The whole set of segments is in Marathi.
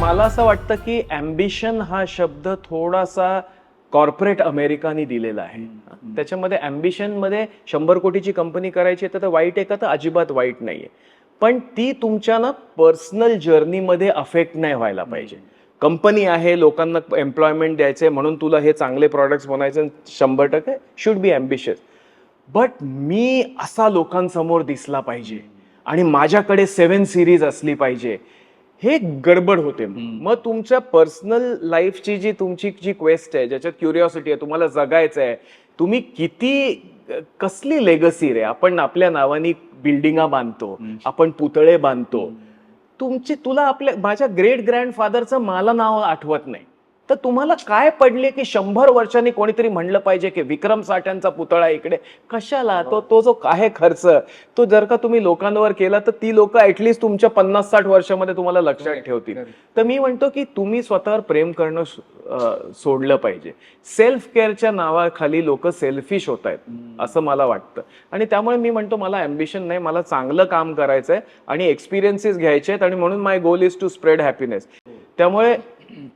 मला असं वाटतं की अम्बिशन हा शब्द थोडासा कॉर्पोरेट अमेरिकानी दिलेला आहे. त्याच्यामध्ये ambition मध्ये शंभर कोटीची कंपनी करायची आहे तर वाईट आहे का? तर अजिबात वाईट नाहीये. पण ती तुमच्या ना पर्सनल जर्नीमध्ये अफेक्ट नाही व्हायला पाहिजे. कंपनी आहे लोकांना एम्प्लॉयमेंट द्यायचे म्हणून तुला हे चांगले प्रॉडक्ट्स बनायचे शंभर टक्के शुड बी अम्बिशियस बट मी असा लोकांसमोर दिसला पाहिजे. आणि माझ्याकडे सेवन सिरीज असली पाहिजे. हे गडबड होते. मग तुमच्या पर्सनल लाईफची जी तुमची जी क्वेस्ट आहे ज्याच्यात क्युरिओसिटी आहे तुम्हाला जगायचं आहे तुम्ही किती कसली लेगसी रे? आपण आपल्या नावानी बिल्डिंगा बांधतो आपण पुतळे बांधतो. तुमची तुला आपल्या माझ्या ग्रेट ग्रँडफादरचं मला नाव आठवत नाही. तर तुम्हाला काय पडले की शंभर वर्षांनी कोणीतरी म्हणलं पाहिजे की विक्रम साठ्यांचा पुतळा इकडे? कशाला? तो तो जो आहे खर्च तो जर का तुम्ही लोकांवर केला तर ती लोक ऍटलिस्ट तुमच्या पन्नास साठ वर्षामध्ये तुम्हाला लक्षात ठेवतील. तर मी म्हणतो की तुम्ही स्वतःवर प्रेम करणं सोडलं पाहिजे. सेल्फ केअरच्या नावाखाली लोक सेल्फिश होत आहेत असं मला वाटतं. आणि त्यामुळे मी म्हणतो मला अम्बिशन नाही मला चांगलं काम करायचं आहे आणि एक्सपिरियन्सेस घ्यायचे आहेत आणि म्हणून my goal is to spread happiness त्यामुळे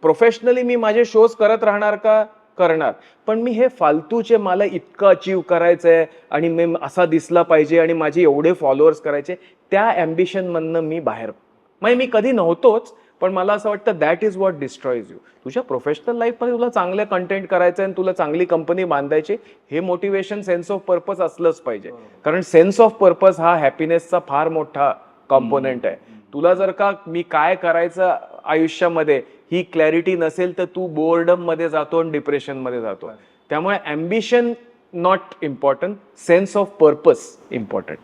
प्रोफेशनली मी माझे शोज करत राहणार का? करणार. पण मी हे फालतूचे मला इतकं अचीव करायचं आहे आणि मी असा दिसला पाहिजे आणि माझे एवढे फॉलोअर्स करायचे त्या ambition मधनं मी बाहेर. म्हणजे मी कधी नव्हतोच पण मला असं वाटतं that is what destroys you तुझ्या प्रोफेशनल लाईफमध्ये तुला चांगलं कंटेंट करायचं आहे आणि तुला चांगली कंपनी बांधायची हे मोटिवेशन सेन्स ऑफ पर्पज असलंच पाहिजे. कारण सेन्स ऑफ पर्पज हा हॅपीनेसचा फार मोठा कॉम्पोनंट आहे. तुला जर का मी काय करायचं आयुष्यामध्ये ही क्लॅरिटी नसेल तर तू बोर्डममध्ये जातो आणि डिप्रेशनमध्ये जातो. त्यामुळे ambition not important sense of purpose important